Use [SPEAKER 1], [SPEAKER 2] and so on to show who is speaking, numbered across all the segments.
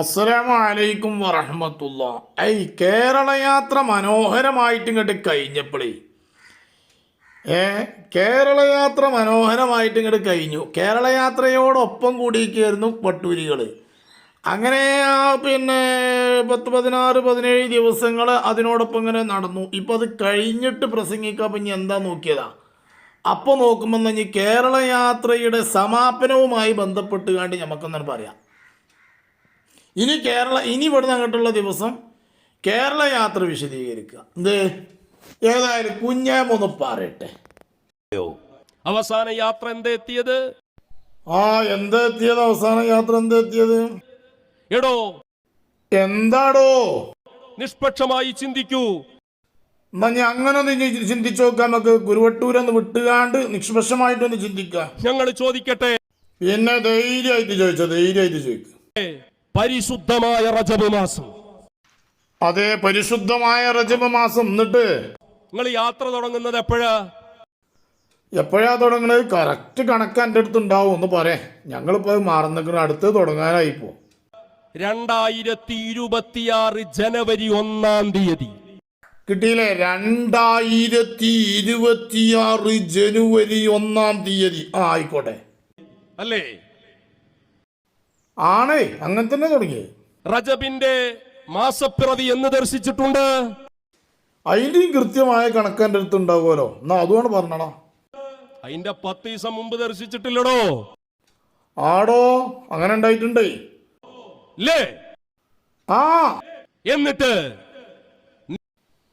[SPEAKER 1] അസ്സലാമു അലൈക്കും വറഹമത്തുള്ള. ഐ കേരളയാത്ര മനോഹരമായിട്ട് ഇങ്ങോട്ട് കഴിഞ്ഞപ്പോഴേ ഏ കേരളയാത്ര മനോഹരമായിട്ട് ഇങ്ങോട്ട് കഴിഞ്ഞു. കേരളയാത്രയോടൊപ്പം കൂടി കൂടിയിരിക്കുകയായിരുന്നു പട്ടൂരികൾ അങ്ങനെ ആ പിന്നെ പത്ത് പതിനാറ് പതിനേഴ് ദിവസങ്ങൾ അതിനോടൊപ്പം ഇങ്ങനെ നടന്നു. ഇപ്പം അത് കഴിഞ്ഞിട്ട് പ്രസംഗിക്കാൻ പിന്നെ എന്താ നോക്കിയതാ? അപ്പോൾ നോക്കുമ്പോൾ തന്നെ കേരളയാത്രയുടെ സമാപനവുമായി ബന്ധപ്പെട്ട് കണ്ട് നമുക്കൊന്നും പറയാം? ഇനി കേരള ഇനി ഇവിടുന്ന് അങ്ങോട്ടുള്ള ദിവസം കേരള യാത്ര വിശദീകരിക്കുക. എന്ത്? ഏതായാലും കുഞ്ഞാമൊന്ന് പറയട്ടെ.
[SPEAKER 2] അവസാന യാത്ര എന്തെത്തിയത്?
[SPEAKER 1] ആ എന്താ എത്തിയത് അവസാന യാത്ര എന്താ എത്തിയത്
[SPEAKER 2] എടോ.
[SPEAKER 1] എന്താടോ?
[SPEAKER 2] നിഷ്പക്ഷമായി ചിന്തിക്കൂ.
[SPEAKER 1] എന്നാ ഞാൻ അങ്ങനെ ഒന്ന് ചിന്തിച്ചു നോക്കാം. നമുക്ക് ഗുരുവട്ടൂരൊന്ന് വിട്ടുകാണ്ട് നിഷ്പക്ഷമായിട്ടൊന്ന് ചിന്തിക്കാം.
[SPEAKER 2] ഞങ്ങൾ ചോദിക്കട്ടെ.
[SPEAKER 1] പിന്നെ ധൈര്യമായിട്ട് ചോദിച്ചോ? ധൈര്യമായിട്ട് ചോദിക്കുക
[SPEAKER 2] പരിശുദ്ധമായ റജബ് മാസം.
[SPEAKER 1] അതെ പരിശുദ്ധമായ റജബ് മാസം എന്നിട്ട്
[SPEAKER 2] നിങ്ങൾ യാത്ര തുടങ്ങുന്നത് എപ്പോഴാ?
[SPEAKER 1] എപ്പോഴാ തുടങ്ങണത്? കറക്റ്റ് കണക്ക് എന്റെ അടുത്ത് ഉണ്ടാവും ഒന്ന് പറയാം. ഞങ്ങളിപ്പോൾ മറന്നിക്കണ. അടുത്ത് തുടങ്ങാനായിപ്പോ
[SPEAKER 2] രണ്ടായിരത്തി ഇരുപത്തിയാറ് ജനുവരി ഒന്നാം തീയതി.
[SPEAKER 1] കിട്ടിയില്ലേ? രണ്ടായിരത്തി ഇരുപത്തിയാറ് ജനുവരി ഒന്നാം തീയതി. ആ ആയിക്കോട്ടെ.
[SPEAKER 2] അല്ലേ?
[SPEAKER 1] ആണേ അങ്ങനെ തന്നെ തുടങ്ങി.
[SPEAKER 2] റജബിന്റെ മാസപ്പിറവി എന്ന് ദർശിച്ചിട്ടുണ്ട്.
[SPEAKER 1] അതിന്റെയും കൃത്യമായ കണക്ക് എന്റെ അടുത്ത് ഉണ്ടാവുമല്ലോ. എന്നാ അതുമാണ് പറഞ്ഞടാ.
[SPEAKER 2] അതിന്റെ പത്ത് ദിവസം മുമ്പ് ദർശിച്ചിട്ടില്ലടോ.
[SPEAKER 1] ആടോ അങ്ങനെ ഉണ്ടായിട്ടുണ്ടേ.
[SPEAKER 2] അല്ലേ
[SPEAKER 1] ആ.
[SPEAKER 2] എന്നിട്ട്?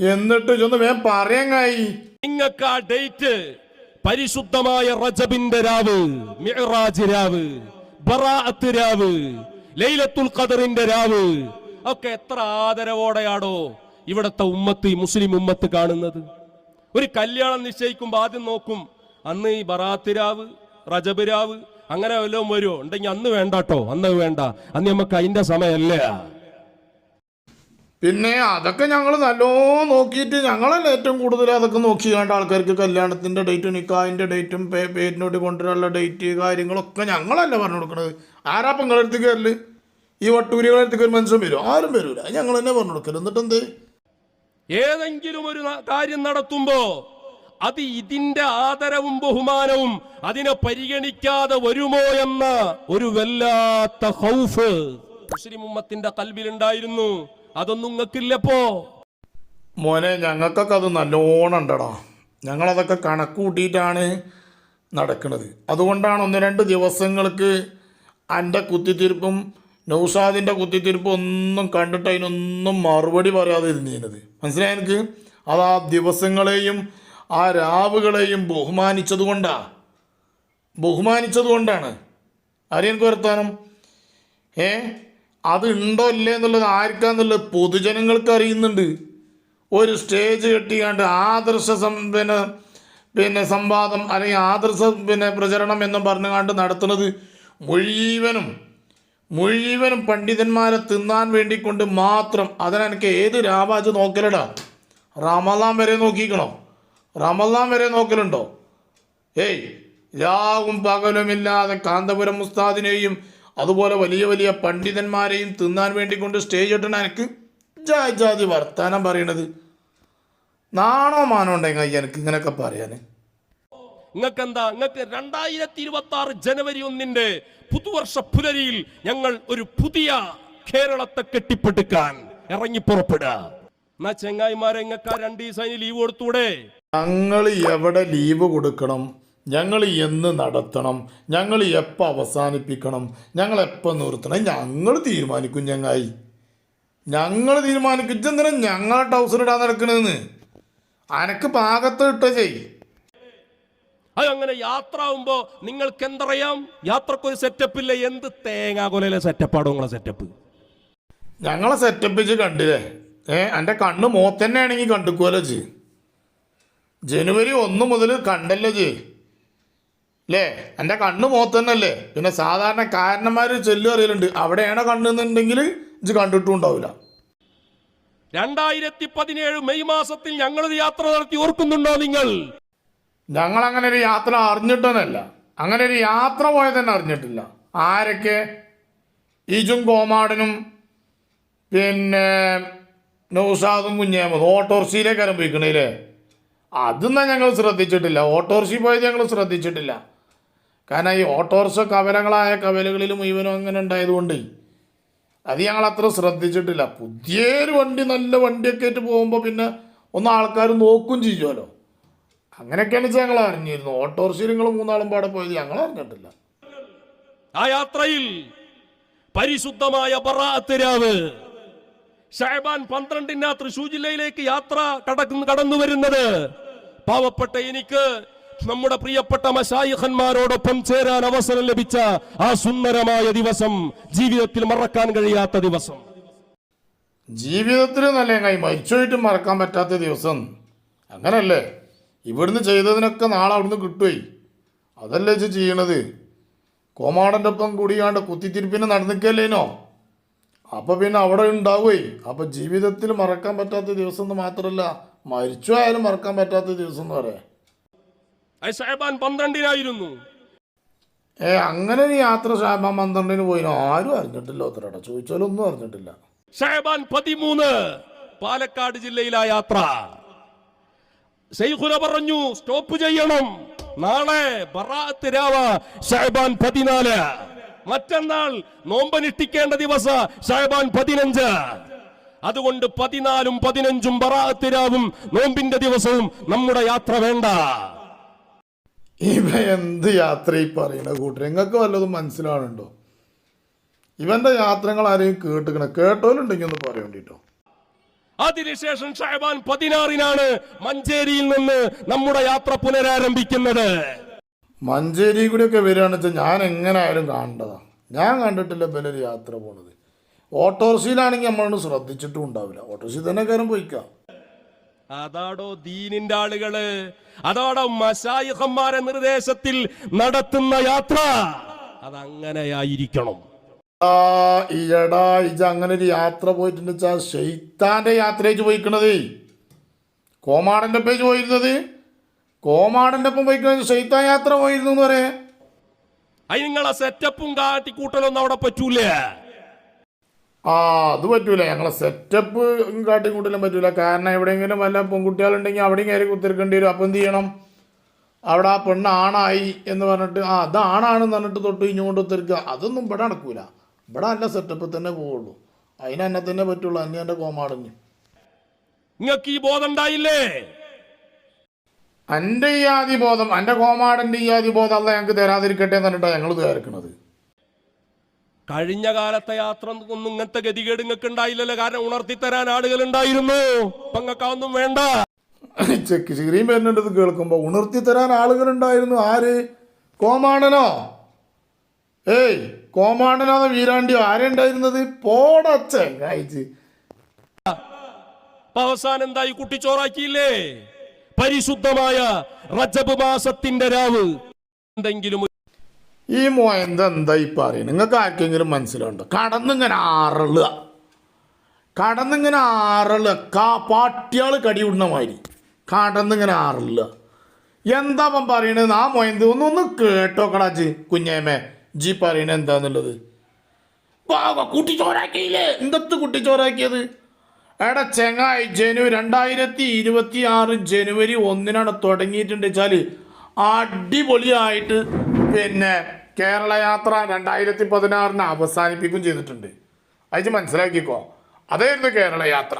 [SPEAKER 1] എന്നിട്ട് ചെന്ന് വേഗം പറയാങ്ങായി
[SPEAKER 2] നിങ്ങൾക്ക് ആ ഡേറ്റ് പരിശുദ്ധമായ റജബിന്റെ രാവ് മിഹറാജ് രാവ്. ബറാഅത്ത് രാവ് ലൈലത്തുൽ ഖദറിന്റെ രാവ്. ഒക്കെ എത്ര ആദരവോടെയാണോ ഇവിടത്തെ ഉമ്മത്ത് മുസ്ലിം ഉമ്മത്ത് കാണുന്നത്. ഒരു കല്യാണം നിശ്ചയിക്കുമ്പോൾ ആദ്യം നോക്കും അന്ന് ഈ ബറാത്ത് രാവ് റജബ് രാവ് അങ്ങനെ വല്ലതും വരുമോ ഉണ്ടെങ്കിൽ അന്ന് വേണ്ടട്ടോ അന്ന് വേണ്ട. അന്ന് നമുക്ക് അതിന്റെ സമയമല്ല
[SPEAKER 1] പിന്നെ അതൊക്കെ ഞങ്ങൾ നല്ലോ നോക്കിയിട്ട് ഞങ്ങളല്ല ഏറ്റവും കൂടുതൽ അതൊക്കെ നോക്കി കണ്ട ആൾക്കാർക്ക് കല്യാണത്തിന്റെ ഡേറ്റും നിക്കാഹിന്റെ ഡേറ്റും പേ പേരിനോട്ട് കൊണ്ടുവരാനുള്ള ഡേറ്റ് കാര്യങ്ങളൊക്കെ ഞങ്ങളല്ല പറഞ്ഞു കൊടുക്കുന്നത് ആരാ അപ്പം നിങ്ങളടുത്ത് കയറൽ ഈ വട്ടൂരികളടുത്ത് ഒരു മനുഷ്യൻ വരും. ആരും വരൂല. ഞങ്ങൾ തന്നെ പറഞ്ഞു കൊടുക്കൽ. എന്നിട്ട് എന്ത്
[SPEAKER 2] ഏതെങ്കിലും ഒരു കാര്യം നടത്തുമ്പോ അത് ഇതിന്റെ ആദരവും ബഹുമാനവും അതിനെ പരിഗണിക്കാതെ വരുമോ എന്ന ഒരു വല്ലാത്ത ഹൗഫ് മുസ്ലിം ഉമ്മത്തിന്റെ കൽബിലുണ്ടായിരുന്നു അതൊന്നും നിങ്ങൾക്കില്ലപ്പോ.
[SPEAKER 1] മോനെ ഞങ്ങൾക്കൊക്കെ അത് നല്ലോണം ഉണ്ടടാ. ഞങ്ങളതൊക്കെ കണക്ക് കൂട്ടിയിട്ടാണ് നടക്കുന്നത് അതുകൊണ്ടാണ് ഒന്ന് രണ്ട് ദിവസങ്ങൾക്ക് എന്റെ കുത്തിത്തിരിപ്പും നൗഷാദിന്റെ കുത്തിത്തിരിപ്പും ഒന്നും കണ്ടിട്ട് അതിനൊന്നും മറുപടി പറയാതെ ഇരുന്നിരുന്നത് മനസ്സിലായി എനിക്ക്? അത് ആ ദിവസങ്ങളെയും ആ രാവുകളെയും ബഹുമാനിച്ചത് കൊണ്ടാണ് ബഹുമാനിച്ചത് കൊണ്ടാണ്. ആരെയും എനിക്ക് വരുത്താനും? ഏ? അത് ഉണ്ടോ ഇല്ലേ എന്നുള്ളത് ആർക്കാന്നുള്ളത് പൊതുജനങ്ങൾക്ക് അറിയുന്നുണ്ട്. ഒരു സ്റ്റേജ് കെട്ടിയാണ്ട് ആദർശ പിന്നെ പിന്നെ സംവാദം അല്ലെങ്കിൽ ആദർശ പിന്നെ പ്രചരണം എന്നും പറഞ്ഞുകൊണ്ട് നടത്തുന്നത് മുഴുവനും മുഴുവനും പണ്ഡിതന്മാരെ തിന്നാൻ വേണ്ടി കൊണ്ട് മാത്രം. അതിനെനിക്ക് ഏത് രാവാജ് നോക്കലടാ? റമലാൻ വരെ നോക്കിക്കണോ? റമലാൻ വരെ നോക്കലുണ്ടോ? ഏയ് രാവും പകലുമില്ലാതെ കാന്തപുരം ഉസ്താദിനെയും അതുപോലെ വലിയ വലിയ പണ്ഡിതന്മാരെയും തിന്നാൻ വേണ്ടി കൊണ്ട് സ്റ്റേജ് ഇട്ടണ എനിക്ക് ജാതി ജാതി വർത്താനം പറയണത്. നാണോ മാനോ ഉണ്ടെങ്കിൽ എനിക്ക് ഇങ്ങനെയൊക്കെ പറയാൻ
[SPEAKER 2] നിങ്ങൾക്ക് എന്താ നിങ്ങൾക്ക് രണ്ടായിരത്തി ഇരുപത്തി ആറ് ജനുവരി ഒന്നിന്റെ പുതുവർഷ പുലരിയിൽ ഞങ്ങൾ ഒരു പുതിയ കേരളത്തെ കെട്ടിപ്പടുക്കാൻ ഇറങ്ങി പുറപ്പെടുക. എന്നാ ചെങ്ങായിമാരെ നിങ്ങൾക്ക് ആ രണ്ട് ദിവസം ലീവ് കൊടുത്തൂടെ?
[SPEAKER 1] ഞങ്ങൾ എവിടെ ലീവ് കൊടുക്കണം? ഞങ്ങൾ എന്ന് നടത്തണം. ഞങ്ങൾ എപ്പോൾ അവസാനിപ്പിക്കണം? ഞങ്ങൾ എപ്പോൾ നിർത്തണം? ഞങ്ങൾ തീരുമാനിക്കും ഞങ്ങായി ഞങ്ങൾ തീരുമാനിക്കും. ഇതെന്തിനാ ഞങ്ങളെ ടൗസർ ഇടാൻ നടക്കണെന്ന് അനക്ക് പാകത്ത് ഇട്ട ചെയ്?
[SPEAKER 2] അത് അങ്ങനെ യാത്ര ആവുമ്പോ നിങ്ങൾക്ക് എന്തറിയാം യാത്രക്കൊരു സെറ്റപ്പ് ഇല്ല? എന്ത് തേങ്ങാ കൊലയിലെ സെറ്റപ്പാടോ നിങ്ങളെ സെറ്റപ്പ്
[SPEAKER 1] ഞങ്ങളെ സെറ്റപ്പ് വെച്ച് കണ്ടില്ലേ? ഏ എന്റെ കണ്ണ് മോത്തന്നെ ആണെങ്കിൽ കണ്ടുക്കുമല്ലോ ജി ജനുവരി ഒന്ന് മുതൽ കണ്ടല്ലോ ജി അല്ലേ എന്റെ കണ്ണ് മോത്തന്നല്ലേ? പിന്നെ സാധാരണ കാരണന്മാർ ചൊല്ലു അറിയലുണ്ട്. അവിടെയാണ് കണ്ണെന്നുണ്ടെങ്കിൽ ഇത് കണ്ടിട്ടും ഉണ്ടാവില്ല
[SPEAKER 2] രണ്ടായിരത്തി പതിനേഴ് മെയ് മാസത്തിൽ ഞങ്ങൾ യാത്ര നടത്തി ഓർക്കുന്നുണ്ടോ നിങ്ങൾ?
[SPEAKER 1] ഞങ്ങൾ അങ്ങനെ ഒരു യാത്ര അറിഞ്ഞിട്ടൊന്നല്ല. അങ്ങനെ ഒരു യാത്ര പോയത് തന്നെ അറിഞ്ഞിട്ടില്ല. ആരൊക്കെ? ഈജും കോമാടനും പിന്നെ നൗസാദും കുഞ്ഞേമത് ഓട്ടോറിക്ഷയിലേക്കാരും പോയിക്കണേലേ അതൊന്നും ഞങ്ങൾ ശ്രദ്ധിച്ചിട്ടില്ല. ഓട്ടോറിക്ഷയിൽ പോയത് ഞങ്ങൾ ശ്രദ്ധിച്ചിട്ടില്ല. കാരണം ഈ ഓട്ടോറിക്ഷ കവലകളായ കവലകളിലും മുഴുവനും അങ്ങനെ ഉണ്ടായതുകൊണ്ട് അത് ഞങ്ങൾ അത്ര ശ്രദ്ധിച്ചിട്ടില്ല. പുതിയൊരു വണ്ടി നല്ല വണ്ടിയൊക്കെ ആയിട്ട് പോകുമ്പോൾ പിന്നെ ഒന്ന് ആൾക്കാർ നോക്കും ചെയ്യുമല്ലോ അങ്ങനെയൊക്കെയാണ് ഞങ്ങൾ അറിഞ്ഞിരുന്നു ഓട്ടോറിക്ഷയിൽ നിങ്ങൾ മൂന്നാളും പാടെ പോയത് ഞങ്ങൾ അറിഞ്ഞിട്ടില്ല.
[SPEAKER 2] ആ യാത്രയിൽ പരിശുദ്ധമായ ബറാഅത്ത് രാവ് ഷഹബാൻ പന്ത്രണ്ടിന് തൃശൂർ ജില്ലയിലേക്ക് യാത്ര കടക്കുന്നു കടന്നു വരുന്നത്. പാവപ്പെട്ട എനിക്ക് നമ്മുടെ പ്രിയപ്പെട്ട മശായിഖന്മാരോടൊപ്പം ചേരാൻ അവസരം ലഭിച്ച ആ സുന്ദരമായ ദിവസം ജീവിതത്തിൽ മറക്കാൻ കഴിയാത്ത ദിവസം.
[SPEAKER 1] ജീവിതത്തിൽ കൈ മരിച്ചുപോയിട്ട് മറക്കാൻ പറ്റാത്ത ദിവസം. അങ്ങനല്ലേ? ഇവിടുന്ന് ചെയ്തതിനൊക്കെ നാളെ അവിടുന്ന് കിട്ടുമേ അതല്ലേ ഇജ്ജ് ചെയ്യണത്? കോമാടന്റെ ഒപ്പം കൂടിയാണ്ട് കുത്തിത്തിരിപ്പിന് നടന്നിക്കല്ലേനോ? അപ്പോൾ പിന്നെ അവിടെ ഉണ്ടാവുമേ അപ്പോൾ ജീവിതത്തിൽ മറക്കാൻ പറ്റാത്ത ദിവസം എന്ന് മാത്രമല്ല മരിച്ചു ആയാലും മറക്കാൻ പറ്റാത്ത ദിവസം എന്ന് പറയാം.
[SPEAKER 2] അത് ഷഹബാൻ പന്ത്രണ്ടിനായിരുന്നു.
[SPEAKER 1] ഏ അങ്ങനെ ഒരു യാത്ര ഷാബാൻ പന്ത്രണ്ടിന് പോയിനോ? ആരും അറിഞ്ഞിട്ടില്ല ഒത്തരട ചോദിച്ചാലൊന്നും അറിഞ്ഞിട്ടില്ല.
[SPEAKER 2] ഷാബാൻ പതിമൂന്ന് പാലക്കാട് ജില്ലയിലാ യാത്ര. ശൈഖുന പറഞ്ഞു സ്റ്റോപ്പ് ചെയ്യണം. നാളെ രാവ ഷഹബാൻ പതിനാല്. മറ്റന്നാൾ നോമ്പനിഷ്ഠിക്കേണ്ട ദിവസ ഷഹബാൻ പതിനഞ്ച്. അതുകൊണ്ട് പതിനാലും പതിനഞ്ചും ബറാത്തിരാവും നോമ്പിന്റെ ദിവസവും നമ്മുടെ യാത്ര വേണ്ട.
[SPEAKER 1] ഇവ എന്ത് യാത്ര ഈ പറയണ കൂട്ടർ നിങ്ങൾക്ക് വല്ലതും മനസ്സിലാവുന്നുണ്ടോ? ഇവന്റെ യാത്രകൾ ആരെയും കേട്ടുക്കണ കേട്ടോലുണ്ടെങ്കിൽ ഒന്ന് പറയണ്ടിട്ടോ
[SPEAKER 2] അതിനുശേഷം ഷഹബാൻ പതിനാറിനാണ് മഞ്ചേരിയിൽ നിന്ന് നമ്മുടെ യാത്ര പുനരാരംഭിക്കുന്നത്.
[SPEAKER 1] മഞ്ചേരി കൂടിയൊക്കെ വരികയാണെന്ന് വെച്ചാൽ ഞാൻ എങ്ങനെ ആയാലും കാണേണ്ടതാ. ഞാൻ കണ്ടിട്ടില്ല ബലൊരു യാത്ര പോണത്. ഓട്ടോറിക്ഷയിലാണെങ്കിൽ നമ്മളൊന്നും ശ്രദ്ധിച്ചിട്ടും ഉണ്ടാവില്ല. ഓട്ടോറിക്ഷയിൽ തന്നെ കയറും പോയിക്കാം.
[SPEAKER 2] അതാടോ ദീനിന്റെ ആളുകൾ? അതാടോ മശായിഹന്മാരെ നിർദ്ദേശത്തിൽ നടത്തുന്ന യാത്ര? അതങ്ങനെയായിരിക്കണം.
[SPEAKER 1] ഈയടാ ഇജ അങ്ങനെ ഒരു യാത്ര പോയിട്ടുണ്ട് വെച്ചാൽ ഷെയ്ത്താന്റെ യാത്രയിച്ച് പോയിക്കണത്. കോമാടന്റെ പേജ് പോയിരുന്നത്. കോമാടന്റെ ഒപ്പം പോയിക്കണത് ഷെയ്ത്താൻ യാത്ര പോയിരുന്നു എന്ന് പറയാ.
[SPEAKER 2] അത് നിങ്ങളെ സെറ്റപ്പും കാട്ടിക്കൂട്ടലൊന്നും അവിടെ പറ്റൂല?
[SPEAKER 1] ആ അത് പറ്റൂല. ഞങ്ങളെ സെറ്റപ്പ് കാട്ടി കൂട്ടലും പറ്റൂല. കാരണം എവിടെയെങ്കിലും വല്ല പെൺകുട്ടികളുണ്ടെങ്കിൽ അവിടെയും കയറി കുത്തിരിക്കേണ്ടി വരും. അപ്പം എന്ത് ചെയ്യണം അവിടെ ആ പെണ്ണ് ആണായി എന്ന് പറഞ്ഞിട്ട് ആ അത് ആണാണെന്ന് പറഞ്ഞിട്ട് തൊട്ട് ഇഞ്ഞുകൊണ്ട് കുത്തിരിക്കുക. അതൊന്നും ഇവിടെ നടക്കൂല. ഇവിടെ അല്ല സെറ്റപ്പ് തന്നെ പോവുള്ളൂ. അതിന് എന്നെ തന്നെ പറ്റുള്ളൂ. അന്നെ എന്റെ കോമാടഞ്ഞു
[SPEAKER 2] നിങ്ങൾക്ക് ഈ ബോധം ഉണ്ടായില്ലേ?
[SPEAKER 1] എന്റെ ഈ ആദിബോധം എന്റെ കോമാടന്റെ ഈ ആദിബോധം അല്ല ഞങ്ങൾക്ക് തരാതിരിക്കട്ടെ എന്ന് പറഞ്ഞിട്ടാണ് ഞങ്ങൾ തയ്യാറക്കുന്നത്
[SPEAKER 2] കഴിഞ്ഞ കാലത്തെ യാത്ര ഒന്നും ഇങ്ങനത്തെ ഗതികേട് നിങ്ങൾക്ക് ഉണ്ടായില്ലല്ലോ കാരണം ഉണർത്തിത്തരാൻ ആളുകൾ ഉണ്ടായിരുന്നു പങ്ങക്കാവൊന്നും വേണ്ട.
[SPEAKER 1] ചെക്ക് ചിരിയും വരുന്നുണ്ട് ഇത് കേൾക്കുമ്പോൾ ഉണർത്തി തരാൻ ആളുകളുണ്ടായിരുന്നു ആര്? കോമാണനോ? ഏയ് കോമാണനോ വീരാണ്ടിയോ ആരുണ്ടായിരുന്നത്? പോടച്ചെങ്ങായിച്ച്
[SPEAKER 2] അപ്പൊ അവസാനം എന്തായി? കുട്ടിച്ചോറാക്കിയില്ലേ? പരിശുദ്ധമായ റജബ് മാസത്തിന്റെ രാവ്. എന്തെങ്കിലും
[SPEAKER 1] ഈ മോയന്ത എന്താ ഈ പറയുന്നത് നിങ്ങൾക്ക് ആർക്കെങ്കിലും മനസ്സിലുണ്ടോ കടന്നിങ്ങനെ ആറളുക കടന്നിങ്ങനെ ആറളുക കാ പാട്ടിയാൾ കടിവിടുന്ന മാതിരി. കടന്നിങ്ങനെ ആറളുക എന്താ അവൻ പറയണത് ആ മൊയന്ത് ഒന്നൊന്ന് കേട്ടോക്കടാജ് കുഞ്ഞേമേ. ജി പറയണത് എന്താന്നുള്ളത്? കുട്ടിച്ചോറാക്കിയില്ലേ? എന്തത്ത് കുട്ടിച്ചോറാക്കിയത്? എടാ ചെങ്ങായി ജനുവരി രണ്ടായിരത്തി ഇരുപത്തി ആറ് ജനുവരി ഒന്നിനാണ് തുടങ്ങിയിട്ടുണ്ട് വെച്ചാൽ അടിപൊളിയായിട്ട് പിന്നെ കേരള യാത്ര രണ്ടായിരത്തി പതിനാറിന് അവസാനിപ്പിക്കുകയും ചെയ്തിട്ടുണ്ട്. അത് മനസ്സിലാക്കിക്കോ? അതായിരുന്നു കേരള യാത്ര.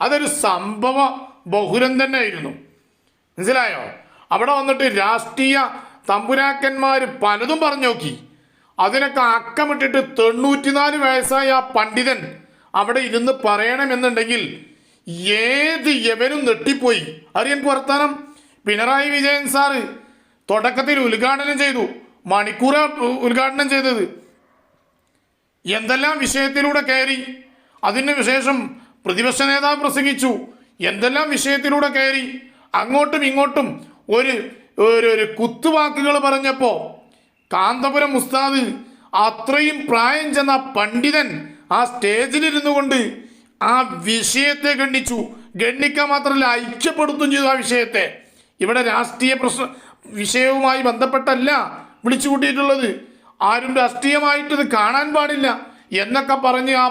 [SPEAKER 1] അതൊരു സംഭവ ബഹുരം തന്നെ ആയിരുന്നു മനസ്സിലായോ? അവിടെ വന്നിട്ട് രാഷ്ട്രീയ തമ്പുരാക്കന്മാർ പലതും പറഞ്ഞു നോക്കി. അതിനൊക്കെ അക്കമിട്ടിട്ട് തൊണ്ണൂറ്റിനാല് വയസ്സായ ആ പണ്ഡിതൻ അവിടെ ഇരുന്ന് പറയണമെന്നുണ്ടെങ്കിൽ ഏത് യവനും നെട്ടിപ്പോയി. അറിയാൻ വർത്താനം? പിണറായി വിജയൻ സാറ് തുടക്കത്തിൽ ഉദ്ഘാടനം ചെയ്തു. മണിക്കൂറ ഉദ്ഘാടനം ചെയ്തത്. എന്തെല്ലാം വിഷയത്തിലൂടെ കയറി അതിന് ശേഷം പ്രതിപക്ഷ നേതാവ് പ്രസംഗിച്ചു. എന്തെല്ലാം വിഷയത്തിലൂടെ കയറി അങ്ങോട്ടും ഇങ്ങോട്ടും ഒരു ഒരു കുത്തുവാക്കുകൾ പറഞ്ഞപ്പോൾ കാന്തപുരം ഉസ്താദ് അത്രയും പ്രായം ചെന്ന പണ്ഡിതൻ ആ സ്റ്റേജിലിരുന്നു കൊണ്ട് ആ വിഷയത്തെ ഗണ്ണിച്ചു ഗണ്ണിക്കാൻ മാത്രമല്ല ഐക്യപ്പെടുത്തുകയും ചെയ്തു ആ വിഷയത്തെ. ഇവിടെ രാഷ്ട്രീയ പ്രശ്ന വിഷയവുമായി ബന്ധപ്പെട്ടല്ല വിളിച്ചു കൂട്ടിയിട്ടുള്ളത് ആരും രാഷ്ട്രീയമായിട്ട് ഇത് കാണാൻ പാടില്ല എന്നൊക്കെ പറഞ്ഞ് ആ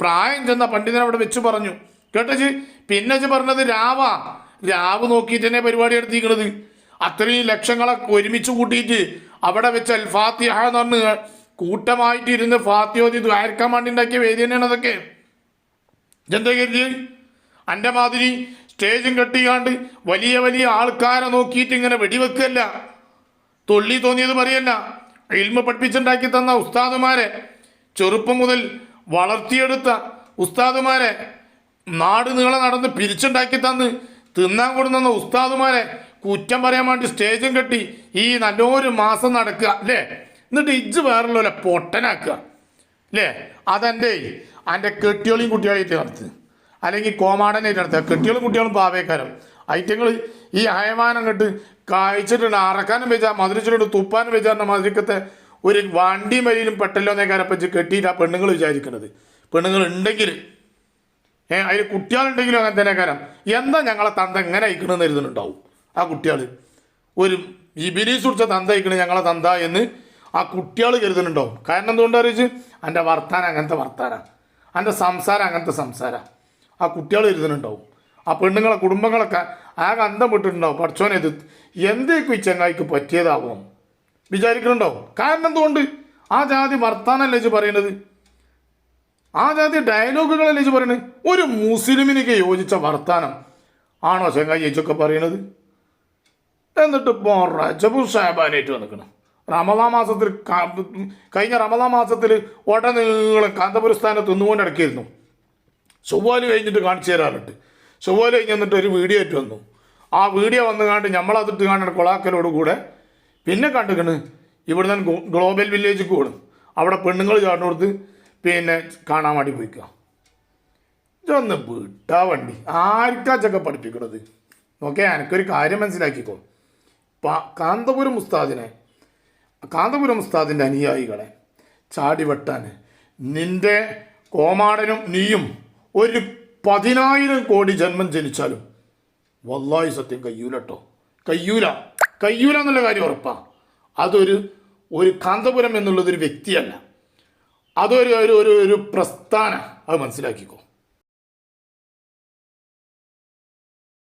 [SPEAKER 1] പ്രായം ചെന്ന പണ്ഡിതൻ അവിടെ വെച്ച് പറഞ്ഞു. കേട്ടച്ച് പിന്നെ പറഞ്ഞത് രാവാ. രാവ് നോക്കിയിട്ട് തന്നെ പരിപാടി എടുത്തിരിക്കണത് അത്രയും ലക്ഷങ്ങളെ ഒരുമിച്ച് കൂട്ടിയിട്ട് അവിടെ വെച്ച് അൽ ഫാത്തിഹ എന്ന് പറഞ്ഞ് കൂട്ടമായിട്ട് ഇരുന്ന് ഫാത്തിയോതി ദ്വാരക്കാൻ വേണ്ടി വേദി തന്നെയാണ് അതൊക്കെ. എന്താ കരുതി എന്റെ മാതിരി സ്റ്റേജും കെട്ടിയാണ്ട് വലിയ വലിയ ആൾക്കാരെ നോക്കിയിട്ട് ഇങ്ങനെ വെടിവെക്കല്ല. തൊള്ളി തോന്നിയത് പറയല്ല. ഇൽമ പഠിപ്പിച്ചുണ്ടാക്കി തന്ന ഉസ്താദുമാരെ ചെറുപ്പം മുതൽ വളർത്തിയെടുത്ത ഉസ്താദുമാരെ നാട് നീളെ നടന്ന് പിരിച്ചുണ്ടാക്കി തന്ന് തിന്നാൻ കൊടുന്ന ഉസ്താദുമാരെ കുറ്റം പറയാൻ വേണ്ടി സ്റ്റേജും കെട്ടി ഈ നല്ലൊരു മാസം നടക്കുക അല്ലേ? എന്നിട്ട് ഇജ്ജ് വേറുള്ള പൊട്ടനാക്കുക അല്ലേ? അതെന്റെ എന്റെ കെട്ടിയോളിയും കുട്ടികളായിട്ട് നടത്ത്. അല്ലെങ്കിൽ കോമാടനായിട്ട് നടത്തുക. കെട്ടികളും കുട്ടികളും പാവേക്കാരും ഐറ്റങ്ങൾ ഈ അയമാനം കണ്ട് കായ്ച്ചിട്ടുണ്ട്. അറക്കാനും വെച്ചാൽ മധുരിച്ചിട്ടുണ്ട് തുപ്പാനും വെച്ചാൽ മധുരിക്കത്തെ ഒരു വണ്ടി മരിയിലും പെട്ടല്ലോ എന്നേക്കാരം പറ്റി കെട്ടിയിട്ട് ആ പെണ്ണുങ്ങൾ വിചാരിക്കുന്നത് പെണ്ണുങ്ങൾ ഉണ്ടെങ്കിൽ ഏ അതിൽ കുട്ടികളുണ്ടെങ്കിലും അങ്ങനെ തന്നെ കാരം എന്താ ഞങ്ങളെ തന്ത എങ്ങനെ അയക്കണമെന്ന് എഴുതുന്നുണ്ടാവും ആ കുട്ടികൾ ഒരു ഈ ബിരീസ് കുടിച്ച തന്ത അയക്കണം ഞങ്ങളെ തന്ത എന്ന് ആ കുട്ടികൾ കരുതുന്നുണ്ടാവും. കാരണം എന്തുകൊണ്ടാണ് അറിയിച്ച്? എന്റെ വർത്താനം അങ്ങനത്തെ വർത്താനം. എന്റെ സംസാരം അങ്ങനത്തെ സംസാരം. ആ കുട്ടികൾ ഇരുന്നിട്ടുണ്ടാവും ആ പെണ്ണുങ്ങളെ കുടുംബങ്ങളൊക്കെ ആ അന്തം വിട്ടിട്ടുണ്ടാവും. പഠിച്ചോനെ ഇത് എന്തേക്കും ഈ ചങ്ങായിക്ക് പറ്റിയതാവും? വിചാരിക്കുന്നുണ്ടാവും കാരണം എന്തുകൊണ്ട്? ആ ജാതി വർത്താനല്ലേ ഇജ്ജ് പറയണത്? ആ ജാതി ഡയലോഗുകളല്ലേ ഇജ്ജ് പറയണത്? ഒരു മുസ്ലിമിനൊക്കെ യോജിച്ച വർത്താനം. ആണോ ചങ്ങായി ചേച്ചൊക്കെ പറയണത്? എന്നിട്ട് ഇപ്പോൾ റജബു സാബാനായിട്ട് വന്നിക്കണം. റമദാ മാസത്തിൽ കഴിഞ്ഞ റമദാ മാസത്തിൽ ഉടനീളം കാന്തപുരസ്ഥാനത്ത് നിന്നുകൊണ്ട് ഇടയ്ക്കായിരുന്നു ചൊവ്വാൽ കഴിഞ്ഞിട്ട് കാണിച്ചു തരാറുണ്ട്. ചൊവ്വാൽ കഴിഞ്ഞ് വന്നിട്ട് ഒരു വീഡിയോ ആയിട്ട് വന്നു. ആ വീഡിയോ വന്നു കണ്ട് നമ്മളതിട്ട് കാണുന്ന കൊളാക്കലോട് കൂടെ പിന്നെ കണ്ടുക്കണ് ഇവിടുന്ന് ഗ്ലോബൽ വില്ലേജിൽ കൂടും. അവിടെ പെണ്ണുങ്ങൾ ചാടിനോടുത്ത് പിന്നെ കാണാൻ വേണ്ടി പോയിക്കുക ഇതൊന്ന് വിട്ടാ വണ്ടി. ആർക്കാച്ചൊക്കെ പഠിപ്പിക്കണത്? ഓക്കെ എനിക്കൊരു കാര്യം മനസ്സിലാക്കിക്കോ. കാന്തപുരം ഉസ്താദിനെ കാന്തപുരം ഉസ്താദിന്റെ അനുയായികളെ ചാടി വെട്ടാൻ നിന്റെ കോമാടനും നീയും ഒരു പതിനായിരം കോടി ജന്മം ജനിച്ചാലും വല്ലായി സത്യം കയ്യൂലട്ടോ കയ്യൂല. കയ്യൂല എന്നുള്ള കാര്യം ഉറപ്പാ. അതൊരു ഒരു കാന്തപുരം എന്നുള്ളതൊരു വ്യക്തിയല്ല. അതൊരു ഒരു ഒരു പ്രസ്ഥാന അത് മനസ്സിലാക്കിക്കോ.